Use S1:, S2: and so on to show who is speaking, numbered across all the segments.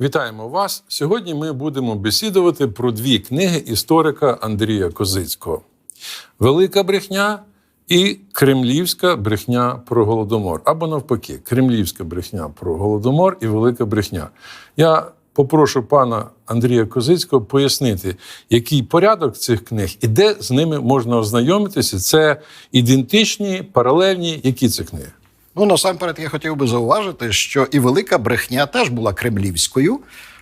S1: Вітаємо вас! Сьогодні ми будемо бесідувати про дві книги історика Андрія Козицького: Велика брехня і Кремлівська брехня про Голодомор. Або навпаки, Кремлівська брехня про Голодомор і Велика брехня. Я попрошу пана Андрія Козицького пояснити, який порядок цих книг і де з ними можна ознайомитися. Це ідентичні, паралельні, які це книги?
S2: Ну, насамперед, я хотів би зауважити, що і велика брехня теж була кремлівською,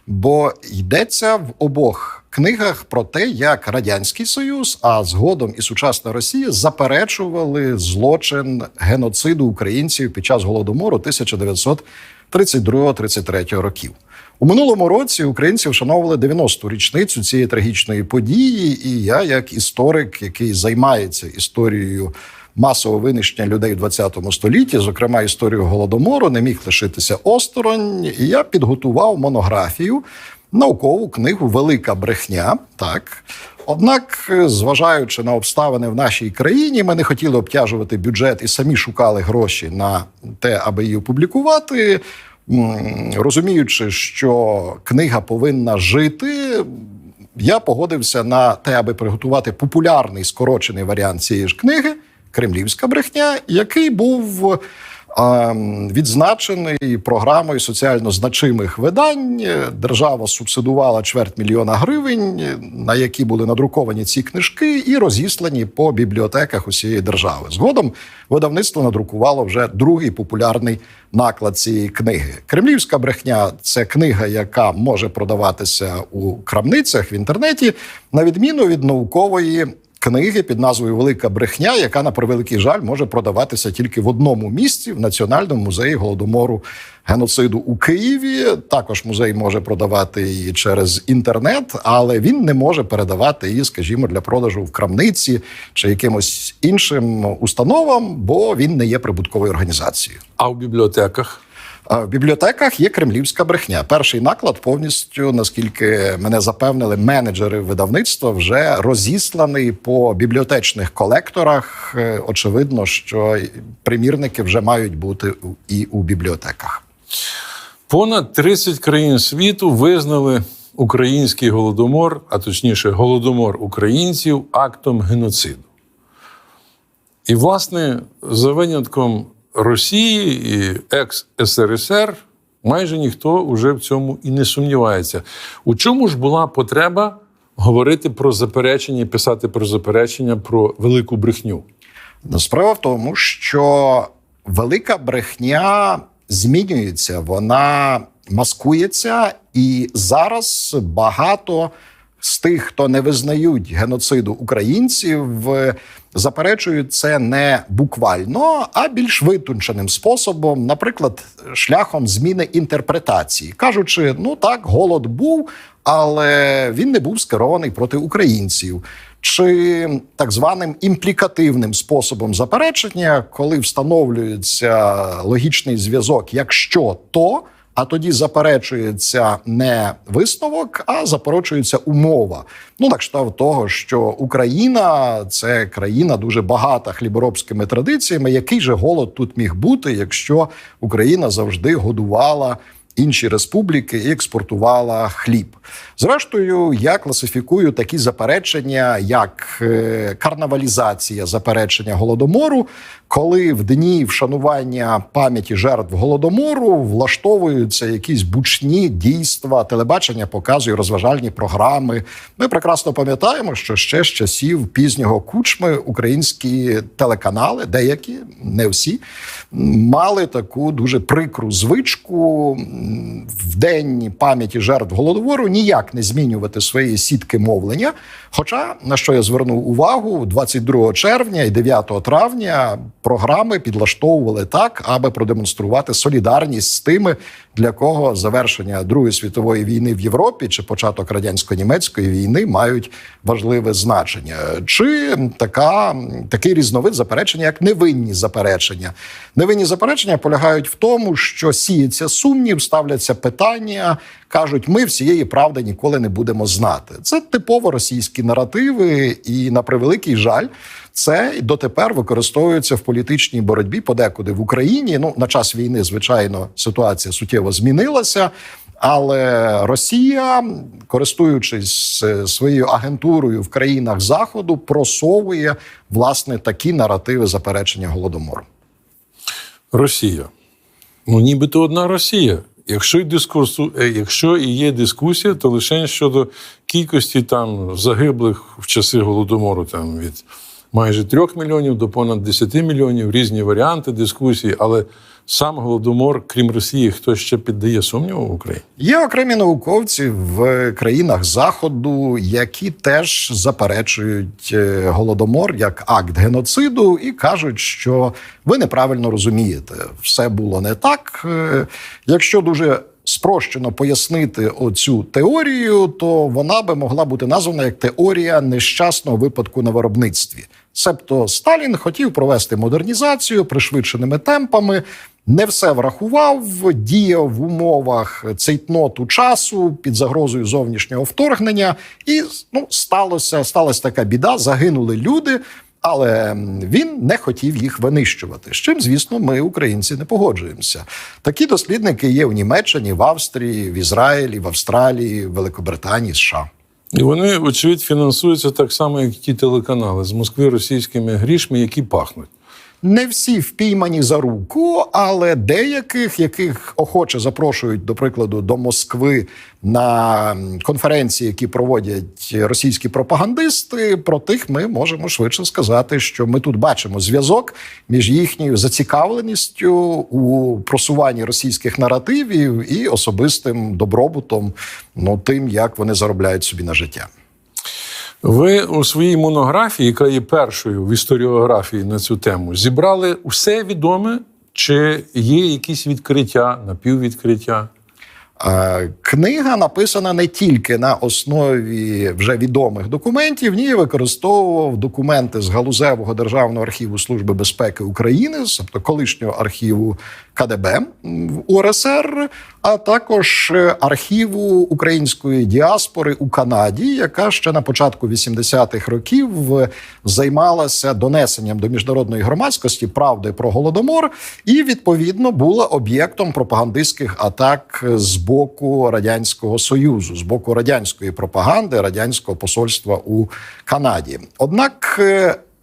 S2: бо йдеться в обох книгах про те, як радянський союз, а згодом і сучасна Росія заперечували злочин геноциду українців під час голодомору 1932-33 років. У минулому році українці вшановували 90-ту річницю цієї трагічної події, і я, як історик, який займається історією масового винищення людей в 20 столітті, зокрема історію голодомору, не міг лишитися осторонь. І я підготував монографію, наукову книгу Велика брехня. Так. Однак, зважаючи на обставини в нашій країні, ми не хотіли обтяжувати бюджет і самі шукали гроші на те, аби її опублікувати. Розуміючи, що книга повинна жити, я погодився на те, аби приготувати популярний скорочений варіант цієї ж книги Кремлівська брехня, який був відзначений програмою соціально значимих видань. Держава субсидувала чверть мільйона гривень, на які були надруковані ці книжки, і розіслані по бібліотеках усієї держави. Згодом видавництво надрукувало вже другий популярний наклад цієї книги. Кремлівська брехня це книга, яка може продаватися у крамницях в інтернеті, на відміну від наукової. Книги під назвою Велика брехня, яка на превеликий жаль може продаватися тільки в одному місці в Національному музеї голодомору геноциду у Києві. Також музей може продавати її через інтернет, але він не може передавати її, скажімо, для продажу в крамниці чи якимось іншим установам, бо він не є прибутковою організацією.
S1: А в бібліотеках?
S2: В бібліотеках є кремлівська брехня. Перший наклад повністю, наскільки мене запевнили, менеджери видавництва вже розісланий по бібліотечних колекторах. Е, Очевидно, що примірники вже мають бути і у бібліотеках.
S1: Понад 30 країн світу визнали український голодомор, а точніше, голодомор українців актом геноциду. І, власне, за винятком Росії і екс-СРСР майже ніхто уже в цьому і не сумнівається. У чому ж була потреба говорити про заперечення і писати про заперечення про велику брехню?
S2: Справа в тому, що велика брехня змінюється, вона маскується, і зараз багато з тих, хто не визнають геноциду українців, заперечують це не буквально, а більш витонченим способом, наприклад, шляхом зміни інтерпретації, кажучи, ну так, голод був, але він не був скерований проти українців. Чи так званим імплікативним способом заперечення, коли встановлюється логічний зв'язок, якщо то, а тоді заперечується не висновок, а заперечується умова. Ну, на кшталт того, що Україна це країна дуже багата хліборобськими традиціями. Який же голод тут міг бути, якщо Україна завжди годувала? Інші республіки і експортувала хліб. Зрештою, я класифікую такі заперечення, як е, карнавалізація заперечення голодомору, коли в дні вшанування пам'яті жертв голодомору влаштовуються якісь бучні дійства, телебачення показує розважальні програми. Ми прекрасно пам'ятаємо, що ще з часів пізнього кучми українські телеканали, деякі не всі, мали таку дуже прикру звичку в день пам'яті жертв голодовору ніяк не змінювати свої сітки мовлення. Хоча на що я звернув увагу, 22 червня і 9 травня програми підлаштовували так, аби продемонструвати солідарність з тими, для кого завершення Другої світової війни в Європі чи початок радянсько-німецької війни мають важливе значення, чи така такий різновид заперечення, як невинні заперечення. Невинні заперечення полягають в тому, що сіється сумнів, ставляться питання, кажуть, ми всієї правди ніколи не будемо знати. Це типово російські наративи, і на превеликий жаль, це дотепер використовується в політичній боротьбі подекуди в Україні. Ну на час війни, звичайно, ситуація суттєво змінилася. Але Росія, користуючись е, своєю агентурою в країнах Заходу, просовує власне такі наративи заперечення голодомору.
S1: Росія. Ну, нібито одна Росія. Якщо і дискурсу, е, якщо і є дискусія, то лише щодо кількості там загиблих в часи голодомору, там від майже трьох мільйонів до понад 10 мільйонів, різні варіанти дискусії, але сам голодомор, крім Росії, хтось ще піддає сумніву в Україні.
S2: Є окремі науковці в країнах Заходу, які теж заперечують е, голодомор як акт геноциду, і кажуть, що ви неправильно розумієте, все було не так. Е, Якщо дуже спрощено пояснити оцю теорію, то вона би могла бути названа як теорія нещасного випадку на виробництві. Себто Сталін хотів провести модернізацію пришвидшеними темпами, не все врахував, діяв в умовах цейтноту часу під загрозою зовнішнього вторгнення, і ну сталося, сталася така біда. Загинули люди. Але він не хотів їх винищувати. З чим, звісно, ми, українці, не погоджуємося. Такі дослідники є в Німеччині, в Австрії, в Ізраїлі, в Австралії, в Великобританії, США.
S1: І вони, очевидь, фінансуються так само, як ті телеканали з Москви російськими грішми, які пахнуть.
S2: Не всі впіймані за руку, але деяких, яких охоче запрошують, до прикладу, до Москви на конференції, які проводять російські пропагандисти. Про тих ми можемо швидше сказати, що ми тут бачимо зв'язок між їхньою зацікавленістю у просуванні російських наративів і особистим добробутом, ну тим, як вони заробляють собі на життя.
S1: Ви у своїй монографії, яка є першою в історіографії на цю тему, зібрали усе відоме, чи є якісь відкриття, напіввідкриття?
S2: Е, Книга написана не тільки на основі вже відомих документів. В ній використовував документи з галузевого державного архіву Служби безпеки України, тобто колишнього архіву КДБ в УРСР, а також е, архіву української діаспори у Канаді, яка ще на початку 80-х років е, займалася донесенням до міжнародної громадськості правди про голодомор, і відповідно була об'єктом пропагандистських атак з боку радянського союзу, з боку радянської пропаганди, радянського посольства у Канаді. Однак.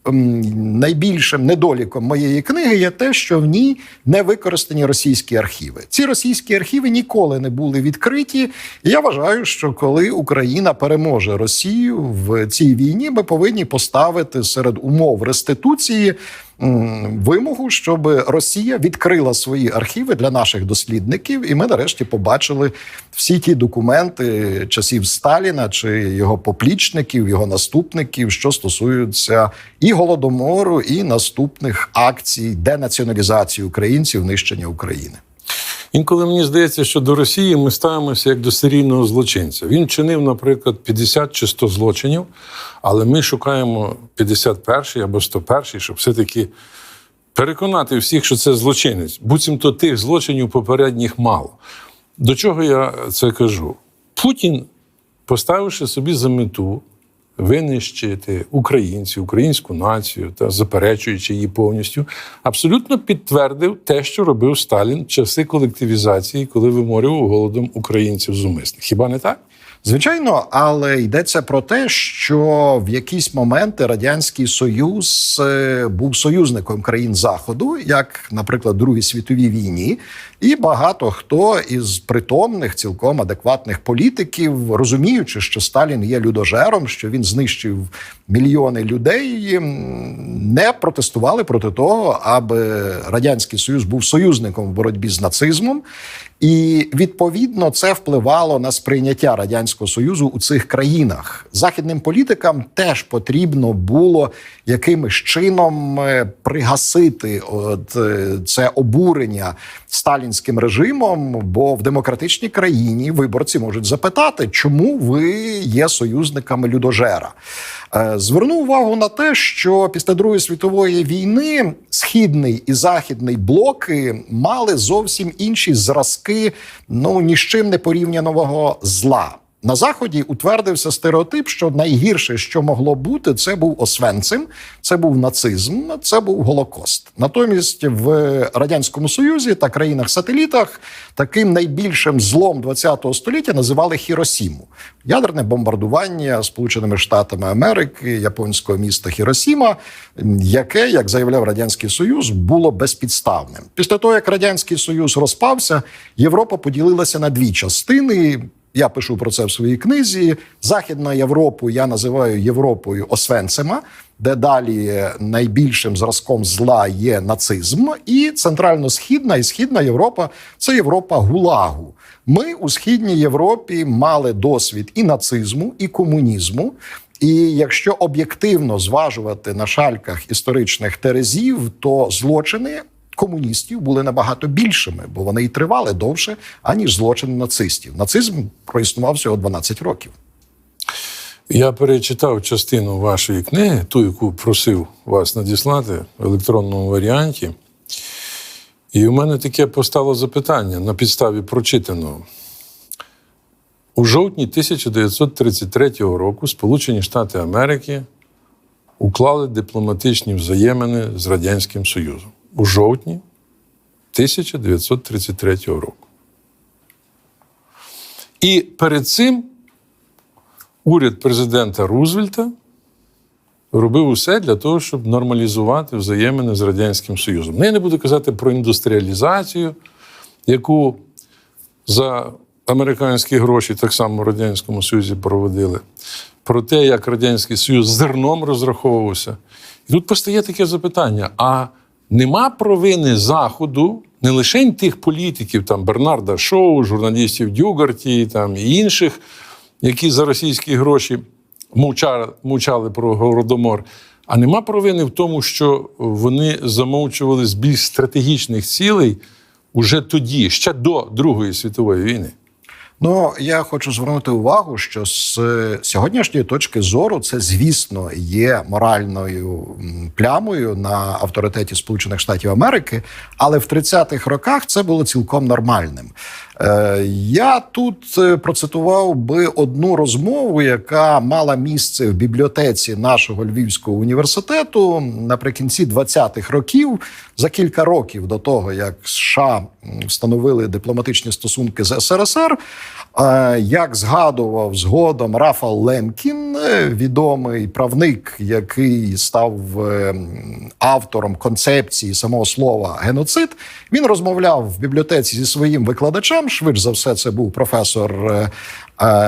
S2: Е, м, Найбільшим недоліком моєї книги є те, що в ній не використані російські архіви. Ці російські архіви ніколи не були відкриті. Я вважаю, що коли Україна переможе Росію в цій війні, ми повинні поставити серед умов реституції вимогу, щоб Росія відкрила свої архіви для наших дослідників, і ми нарешті побачили всі ті документи часів Сталіна чи його поплічників, його наступників, що стосуються і голодомору, і наступних акцій денаціоналізації українців, нищення України.
S1: Інколи мені здається, що до Росії ми ставимося як до серійного злочинця. Він чинив, наприклад, 50 чи 100 злочинів, але ми шукаємо 51 або 101, щоб все-таки переконати всіх, що це злочинець. Буцімто тих злочинів попередніх мало. До чого я це кажу? Путін, поставивши собі за мету винищити українців, українську націю та заперечуючи її повністю, абсолютно підтвердив те, що робив Сталін в часи колективізації, коли виморював голодом українців зумисних. Хіба не так?
S2: Звичайно, але йдеться про те, що в якісь моменти радянський союз е, був союзником країн заходу, як, наприклад, Другій світовій війні, і багато хто із притомних, цілком адекватних політиків, розуміючи, що Сталін є людожером, що він знищив мільйони людей, не протестували проти того, аби радянський союз був союзником в боротьбі з нацизмом. І відповідно це впливало на сприйняття радянського союзу у цих країнах. Західним політикам теж потрібно було якимось чином е, пригасити от е, це обурення сталінським режимом. Бо в демократичній країні виборці можуть запитати, чому ви є союзниками людожера. Е, Зверну увагу на те, що після Другої світової війни східний і західний блоки мали зовсім інші зразки ну ні з чим не порівняного зла. На заході утвердився стереотип, що найгірше, що могло бути, це був Освенцим, це був нацизм, це був Голокост. Натомість в радянському союзі та країнах-сателітах таким найбільшим злом ХХ століття називали Хіросіму. Ядерне бомбардування Сполученими Штатами Америки, японського міста Хіросіма, яке, як заявляв радянський Союз, було безпідставним. Після того, як радянський Союз розпався, Європа поділилася на дві частини. Я пишу про це в своїй книзі. Західна Європу я називаю Європою Освенцима, де далі найбільшим зразком зла є нацизм, і центрально-східна і східна Європа це Європа Гулагу. Ми у східній Європі мали досвід і нацизму, і комунізму. І якщо об'єктивно зважувати на шальках історичних терезів, то злочини комуністів були набагато більшими, бо вони і тривали довше, аніж злочини нацистів. Нацизм проіснував всього 12 років.
S1: Я перечитав частину вашої книги, ту, яку просив вас надіслати в електронному варіанті. І у мене таке постало запитання на підставі прочитаного. У жовтні 1933 року Сполучені Штати Америки уклали дипломатичні взаємини з Радянським Союзом. У жовтні 1933 року. І перед цим уряд президента Рузвельта робив усе для того, щоб нормалізувати взаємини з Радянським Союзом. Я не буду казати про індустріалізацію, яку за американські гроші так само в Радянському Союзі проводили, про те, як Радянський Союз зерном розраховувався. І тут постає таке запитання: а нема провини Заходу, не лише тих політиків, там Бернарда Шоу, журналістів Дюгарті там, і інших, які за російські гроші мовчали, мовчали про Голодомор. А нема провини в тому, що вони замовчували з більш стратегічних цілей уже тоді, ще до Другої світової війни.
S2: Ну, я хочу звернути увагу, що з сьогоднішньої точки зору це, звісно, є моральною плямою на авторитеті Сполучених Штатів Америки, але в 30-х роках це було цілком нормальним. Е, Я тут е, процитував би одну розмову, яка мала місце в бібліотеці нашого Львівського університету наприкінці 20-х років, за кілька років до того, як США встановили дипломатичні стосунки з СРСР. Е, Як згадував згодом Рафал Лемкін, е, відомий правник, який став е, автором концепції самого слова геноцид, він розмовляв в бібліотеці зі своїм викладачем. Швидше за все, це був професор,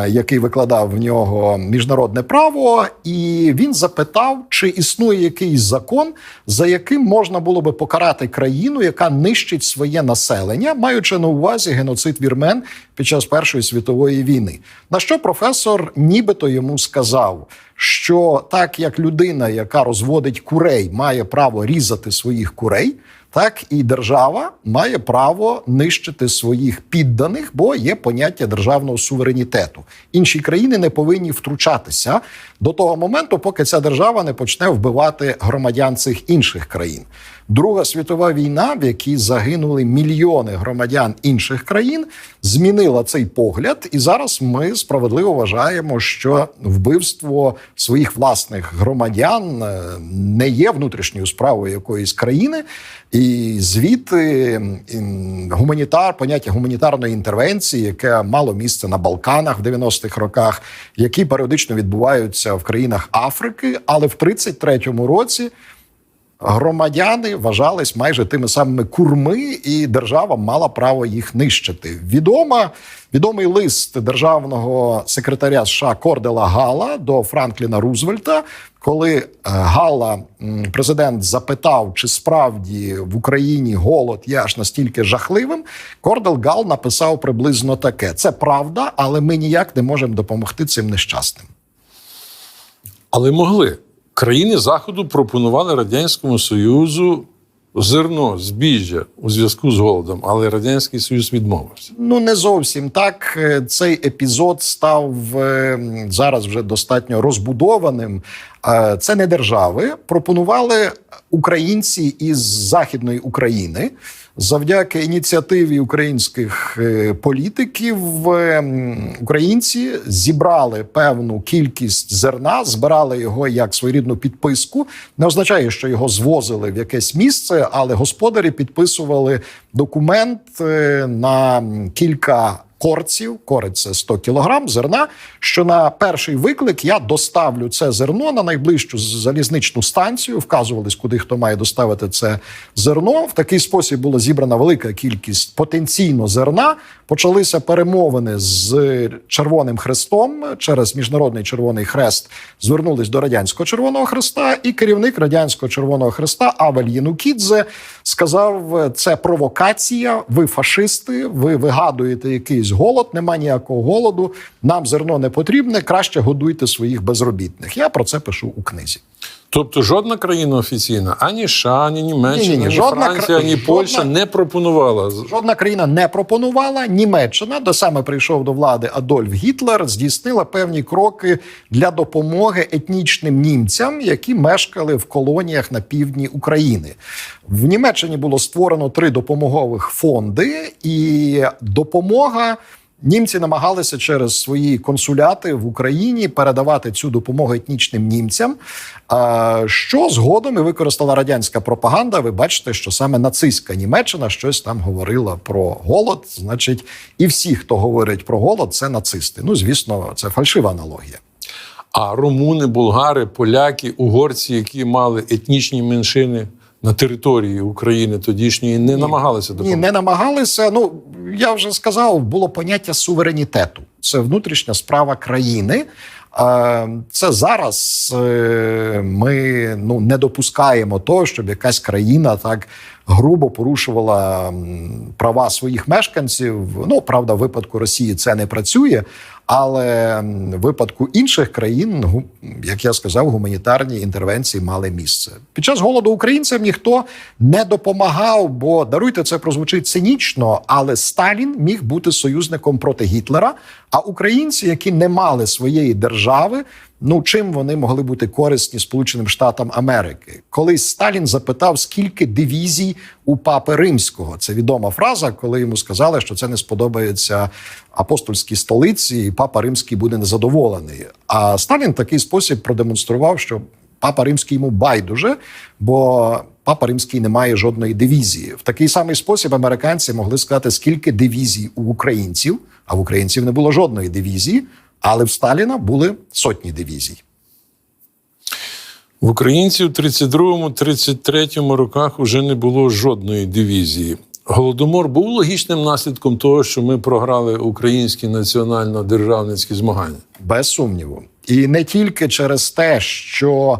S2: який викладав в нього міжнародне право, і він запитав, чи існує якийсь закон, за яким можна було би покарати країну, яка нищить своє населення, маючи на увазі геноцид вірмен під час Першої світової війни. На що професор нібито йому сказав, що так як людина, яка розводить курей, має право різати своїх курей. Так і держава має право нищити своїх підданих, бо є поняття державного суверенітету. Інші країни не повинні втручатися до того моменту, поки ця держава не почне вбивати громадян цих інших країн. Друга світова війна, в якій загинули мільйони громадян інших країн, змінила цей погляд, і зараз ми справедливо вважаємо, що вбивство своїх власних громадян е, не є внутрішньою справою якоїсь країни, і звідти м, гуманітар, поняття гуманітарної інтервенції, яке мало місце на Балканах в 90-х роках, які періодично відбуваються в країнах Африки, але в 33-му році громадяни вважались майже тими самими курми, і держава мала право їх нищити. Відома відомий лист державного секретаря США Кордела Гала до Франкліна Рузвельта. Коли е, Гала, президент, запитав, чи справді в Україні голод є аж настільки жахливим, Кордел Гал написав приблизно таке: це правда, але ми ніяк не можемо допомогти цим нещасним.
S1: Але могли. Країни Заходу пропонували Радянському Союзу зерно, збіжжя у зв'язку з голодом, але Радянський Союз відмовився.
S2: Ну не зовсім так. Е, Цей епізод став е, зараз вже достатньо розбудованим. Е, Це не держави. Пропонували українці із західної України. Завдяки ініціативі українських е, політиків е, українці зібрали певну кількість зерна, збирали його як своєрідну підписку. Не означає, що його звозили в якесь місце, але господарі підписували документ на кілька. Корців, корець це 100 кілограм зерна. Що на перший виклик я доставлю це зерно на найближчу залізничну станцію. Вказувались, куди хто має доставити це зерно. В такий спосіб була зібрана велика кількість потенційно зерна. Почалися перемовини з Червоним Хрестом через міжнародний Червоний Хрест. Звернулись до радянського Червоного Хреста, і керівник радянського Червоного Хреста Авель Янукідзе сказав: це провокація. Ви фашисти, ви вигадуєте якийсь голод. Нема ніякого голоду. Нам зерно не потрібне. Краще годуйте своїх безробітних. Я про це пишу у книзі.
S1: Тобто жодна країна офіційна, ані США, ані Німеччина,
S2: Ні-ні-ні,
S1: ані
S2: жодна
S1: Франція,
S2: кра-
S1: ані
S2: жодна-
S1: Польща не пропонувала.
S2: Жодна країна не пропонувала. Німеччина, де саме прийшов до влади Адольф Гітлер, здійснила певні кроки для допомоги етнічним німцям, які мешкали в колоніях на півдні України. В Німеччині було створено три допомогових фонди, і допомога. Німці намагалися через свої консуляти в Україні передавати цю допомогу етнічним німцям. Що згодом і використала радянська пропаганда. Ви бачите, що саме нацистська Німеччина щось там говорила про голод. Значить, і всі, хто говорить про голод, це нацисти. Ну, звісно, це фальшива аналогія.
S1: А румуни, булгари, поляки, угорці, які мали етнічні меншини на території України тодішньої, не намагалися
S2: Ні, не намагалися. Ну я вже сказав, було поняття суверенітету. Це внутрішня справа країни. Це зараз е, ми ну не допускаємо того, щоб якась країна так грубо порушувала права своїх мешканців. Ну правда, в випадку Росії це не працює. Але в випадку інших країн, гу- як я сказав, гуманітарні інтервенції мали місце. Під час голоду українцям ніхто не допомагав, бо даруйте це прозвучить цинічно, але Сталін міг бути союзником проти Гітлера. А українці, які не мали своєї держави, ну чим вони могли бути корисні Сполученим Штатам Америки? Колись Сталін запитав, скільки дивізій у папи римського. Це відома фраза, коли йому сказали, що це не сподобається апостольській столиці, і папа римський буде незадоволений. А Сталін такий спосіб продемонстрував, що папа римський йому байдуже, бо папа римський не має жодної дивізії. В такий самий спосіб американці могли сказати, скільки дивізій у українців, а в українців не було жодної дивізії, але в Сталіна були сотні дивізій.
S1: В українців в 32-33 роках уже не було жодної дивізії. Голодомор був логічним наслідком того, що ми програли українські національно-державницькі змагання.
S2: Без сумніву. І не тільки через те, що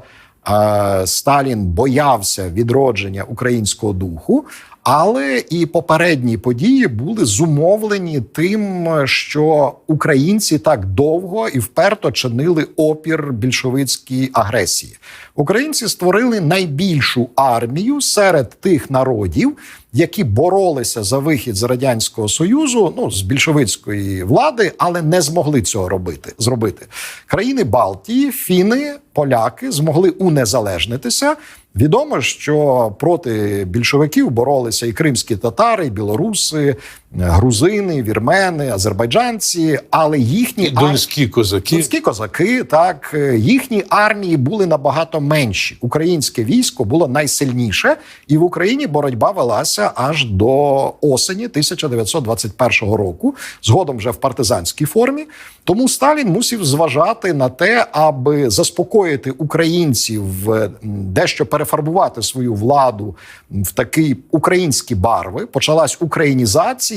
S2: е, Сталін боявся відродження українського духу, але і попередні події були зумовлені тим, що українці так довго і вперто чинили опір більшовицькій агресії. Українці створили найбільшу армію серед тих народів, які боролися за вихід з радянського союзу, ну з більшовицької влади, але не змогли цього робити. Зробити країни Балтії, фіни, поляки змогли унезалежнитися. Відомо, що проти більшовиків боролися і кримські татари, і білоруси, грузини, вірмени, азербайджанці, але їхні
S1: донські козаки.
S2: Донські козаки, так е, їхні армії були набагато менші. Українське військо було найсильніше, і в Україні боротьба велася аж до осені 1921 року. Згодом вже в партизанській формі. Тому Сталін мусив зважати на те, аби заспокоїти українців, е, дещо перефарбувати свою владу в такі українські барви. Почалась українізація,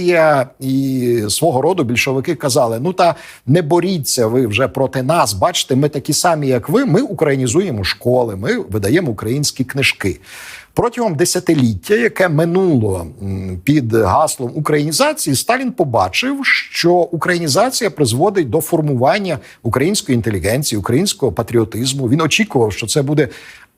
S2: і свого роду більшовики казали: ну та не боріться ви вже проти нас. Бачите, ми такі самі, як ви. Ми українізуємо школи, ми видаємо українські книжки. Протягом десятиліття, яке минуло під гаслом українізації, Сталін побачив, що українізація призводить до формування української інтелігенції, українського патріотизму. Він очікував, що це буде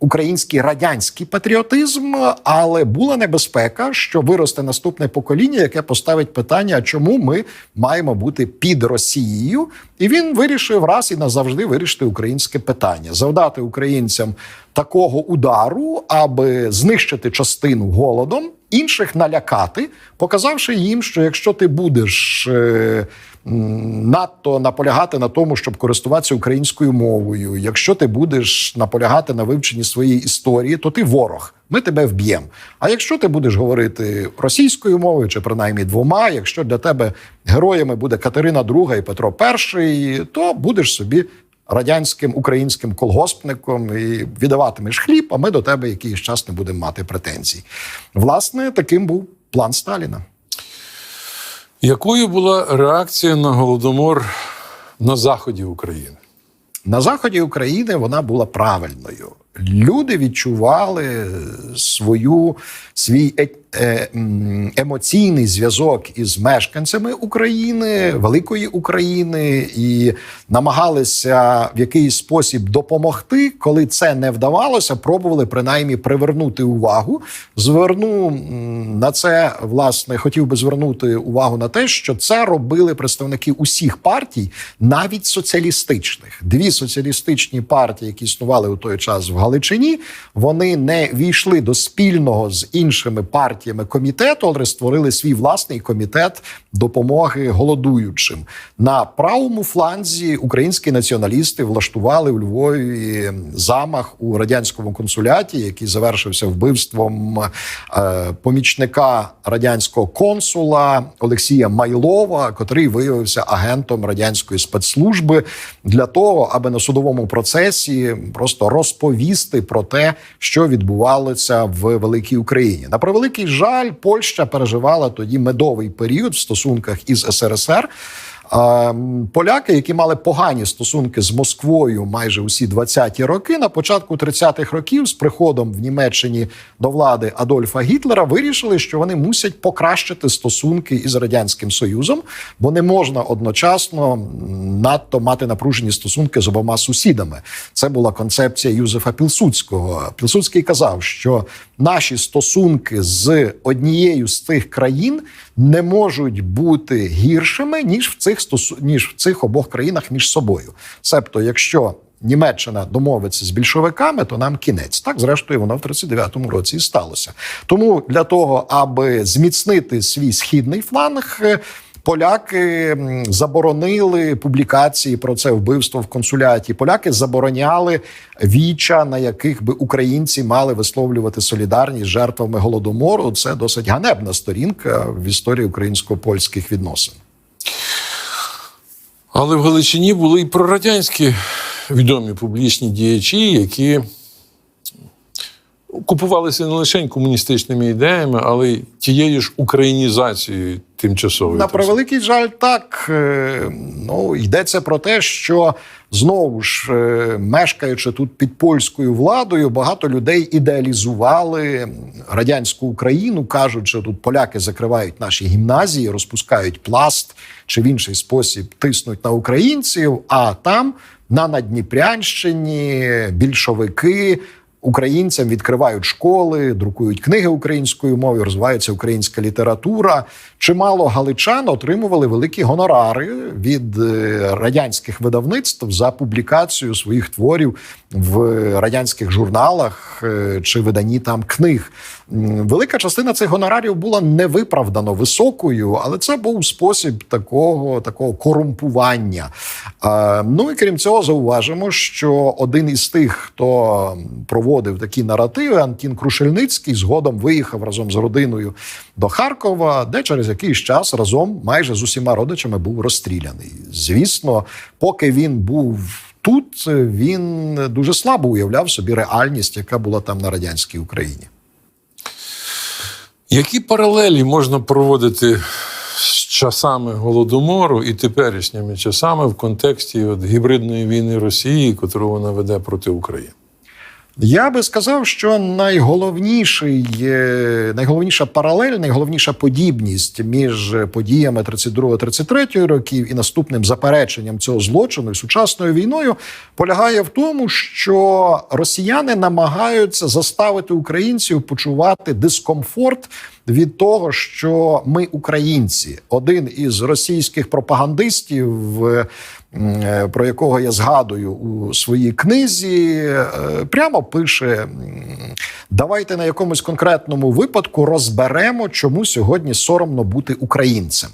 S2: український радянський патріотизм, але була небезпека, що виросте наступне покоління, яке поставить питання, чому ми маємо бути під Росією, і він вирішив раз і назавжди вирішити українське питання, завдати українцям такого удару, аби знищити частину голодом. інших налякати, показавши їм, що якщо ти будеш е, надто наполягати на тому, щоб користуватися українською мовою, якщо ти будеш наполягати на вивченні своєї історії, то ти ворог. Ми тебе вб'ємо. А якщо ти будеш говорити російською мовою, чи принаймні двома, якщо для тебе героями буде Катерина II і Петро І, то будеш собі радянським українським колгоспником і віддаватимеш хліб, а ми до тебе якийсь час не будемо мати претензій. Власне, таким був план Сталіна.
S1: Якою була реакція на голодомор на заході України?
S2: На заході України вона була правильною. Люди відчували свою свій е- е- емоційний зв'язок із мешканцями України, великої України, і намагалися в якийсь спосіб допомогти. Коли це не вдавалося, пробували принаймні привернути увагу. Зверну на це власне, хотів би звернути увагу на те, що це робили представники усіх партій, навіть соціалістичних. Дві соціалістичні партії, які існували у той час в Галичині, вони не війшли до спільного з іншими партіями комітету, але створили свій власний комітет допомоги голодуючим. На правому фланзі українські націоналісти влаштували у Львові замах у радянському консуляті, який завершився вбивством е, помічника радянського консула Олексія Майлова, котрий виявився агентом радянської спецслужби для того, аби на судовому процесі просто розповісти про те, що відбувалося в великій Україні. На превеликий жаль, Польща переживала тоді медовий період в стосунках із СРСР. Поляки, які мали погані стосунки з Москвою майже усі 20-ті роки, на початку 30-х років, з приходом в Німеччині до влади Адольфа Гітлера, вирішили, що вони мусять покращити стосунки із радянським союзом, бо не можна одночасно надто мати напружені стосунки з обома сусідами. Це була концепція Юзефа Пілсудського. Пілсудський казав, що наші стосунки з однією з цих країн не можуть бути гіршими ніж в цих стосу... ніж в цих обох країнах між собою. Себто, якщо Німеччина домовиться з більшовиками, то нам кінець. Так, зрештою, воно в 39-му році і сталося. Тому для того, аби зміцнити свій східний фланг. е, Поляки заборонили публікації про це вбивство в консуляті. Поляки забороняли віча, на яких би українці мали висловлювати солідарність з жертвами голодомору. Це досить ганебна сторінка в історії українсько-польських відносин.
S1: Але в Галичині були і прорадянські відомі публічні діячі, які купувалися не лише комуністичними ідеями, але й тією ж українізацією тимчасовою.
S2: На превеликий жаль, так Е, ну йдеться про те, що знову ж е, мешкаючи тут під польською владою, багато людей ідеалізували радянську Україну, кажуть, що тут поляки закривають наші гімназії, розпускають пласт чи в інший спосіб тиснуть на українців. А там на Надніпрянщині більшовики. Українцям відкривають школи, друкують книги українською мовою, розвивається українська література. Чимало галичан отримували великі гонорари від е, радянських видавництв за публікацію своїх творів в радянських журналах е, чи виданні там книг. Велика частина цих гонорарів була невиправдано високою, але це був спосіб такого, такого корумпування. Е, Ну і крім цього, зауважимо, що один із тих, хто проводив такі наративи, Антін Крушельницький, згодом виїхав разом з родиною до Харкова, де через якийсь час разом майже з усіма родичами був розстріляний. Звісно, поки він був. Тут він дуже слабо уявляв собі реальність, яка була там на радянській Україні.
S1: Які паралелі можна проводити з часами голодомору і теперішніми часами в контексті от гібридної війни Росії, яку вона веде проти України?
S2: Я би сказав, що найголовніший, найголовніша паралель, найголовніша подібність між подіями 32-33 років і наступним запереченням цього злочину і сучасною війною полягає в тому, що росіяни намагаються заставити українців почувати дискомфорт від того, що ми українці. Один із російських пропагандистів, е, про якого я згадую у своїй книзі, е, прямо пише: давайте на якомусь конкретному випадку розберемо, чому сьогодні соромно бути українцем.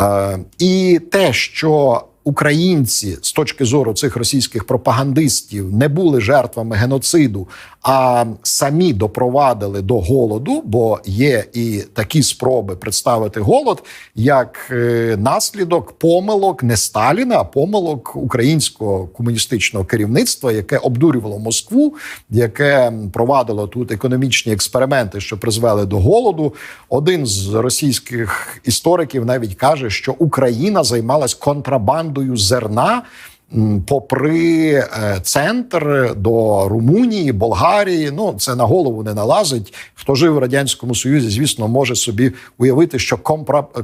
S2: Е, І те, що українці з точки зору цих російських пропагандистів не були жертвами геноциду, а самі допровадили до голоду, бо є і такі спроби представити голод як е, наслідок помилок не Сталіна, а помилок українського комуністичного керівництва, яке обдурювало Москву, яке провадило тут економічні експерименти, що призвели до голоду. Один з російських істориків навіть каже, що Україна займалась контрабандою зерна. Попри е, центр до Румунії, Болгарії, ну це на голову не налазить. Хто жив в радянському союзі, звісно, може собі уявити, що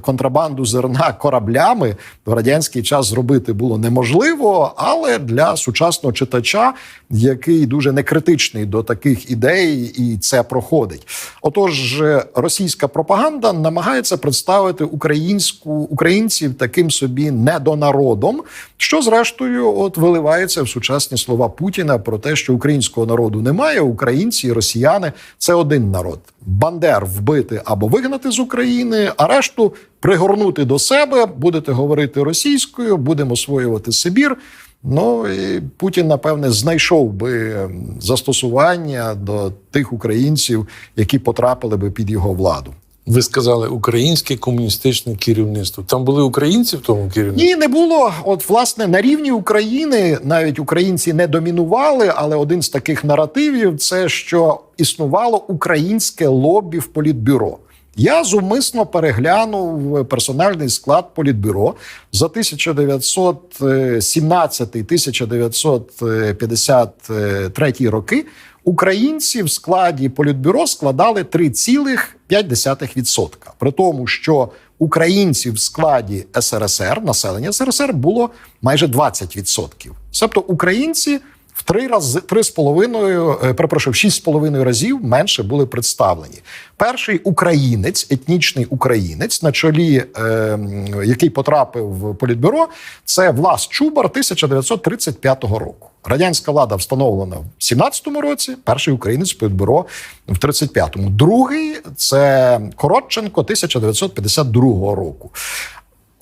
S2: контрабанду зерна кораблями в радянський час зробити було неможливо. Але для сучасного читача, який дуже некритичний до таких ідей, і це проходить. Отож, е, російська пропаганда намагається представити українську українців таким собі недонародом, що зрештою от виливається в сучасні слова Путіна про те, що українського народу немає. Українці і росіяни це один народ. Бандер вбити або вигнати з України, а решту пригорнути до себе. Будете говорити російською, будемо освоювати Сибір. Ну і Путін, напевне, знайшов би застосування до тих українців, які потрапили би під його владу.
S1: Ви сказали українське комуністичне керівництво. Там були українці в тому керівництві?
S2: Ні, не було. От власне на рівні України навіть українці не домінували, але один з таких наративів це що існувало українське лобі в політбюро. Я зумисно переглянув персональний склад політбюро за 1917-1953 роки. Українці в складі політбюро складали 3,5%. При тому, що українців в складі СРСР, населення СРСР було майже 20%. Тобто українці в три рази три з половиною, е, перепрошую, шість з половиною разів менше були представлені. Перший українець, етнічний українець, на чолі е, який потрапив в політбюро, це Влас Чубар 1935 року. Радянська влада встановлена в 17-му році, перший українець політбюро в 35-му. Другий це Коротченко 1952 року.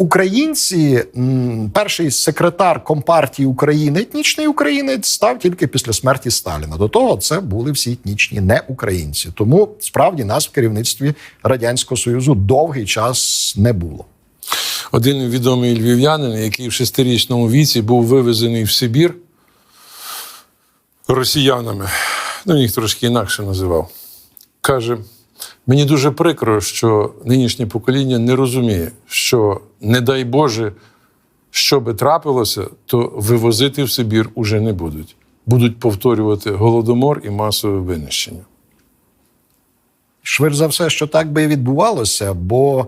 S2: Українці, перший секретар Компартії України, етнічний українець, став тільки після смерті Сталіна. До того це були всі етнічні не українці. Тому справді нас в керівництві радянського союзу довгий час не було.
S1: Один відомий львів'янин, який в шестирічному віці був вивезений в Сибір росіянами, ну їх трошки інакше називав, каже: мені дуже прикро, що нинішнє покоління не розуміє, що, не дай Боже, що би трапилося, то вивозити в Сибір уже не будуть. Будуть повторювати голодомор і масове винищення.
S2: Швидше за все, що так би і відбувалося, бо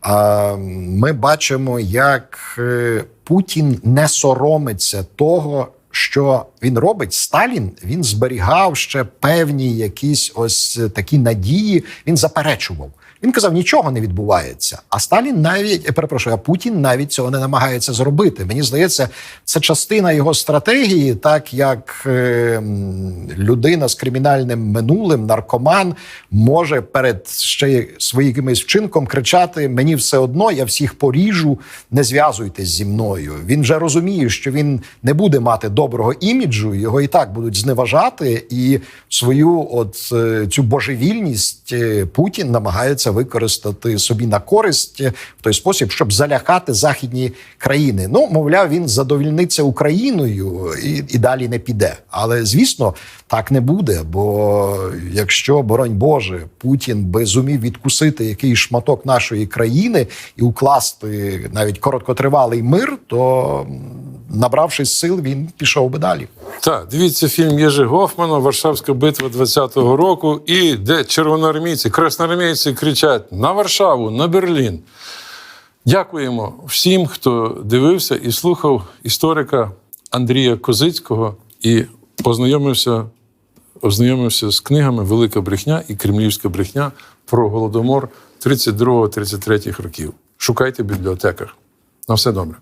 S2: а, ми бачимо, як е, Путін не соромиться того, що він робить. Сталін він зберігав ще певні якісь ось такі надії. Він заперечував. Він казав, нічого не відбувається. А Сталін навіть перепрошую, а Путін навіть цього не намагається зробити. Мені здається, це частина його стратегії, так як е, людина з кримінальним минулим, наркоман, може перед ще своїм вчинком кричати: Мені все одно, я всіх поріжу, не зв'язуйтесь зі мною. Він вже розуміє, що він не буде мати доброго іміджу, його і так будуть зневажати, і свою от е, цю божевільність е, Путін намагається використати собі на користь е, в той спосіб, щоб залякати західні країни. Ну, мовляв, він задовільниться Україною і, і далі не піде. Але звісно, так не буде. Бо якщо, боронь Боже, Путін би зумів відкусити якийсь шматок нашої країни і укласти навіть короткотривалий мир, то м, набравшись сил, він пішов би далі.
S1: Так, дивіться фільм Єжи Гофмана Варшавська битва 20-го року, і де червоноармійці, красноармійці кричать на Варшаву, на Берлін. Дякуємо всім, хто дивився і слухав історика Андрія Козицького і познайомився ознайомився з книгами Велика брехня і Кремлівська брехня про голодомор 32-33 років. Шукайте в бібліотеках. На все добре.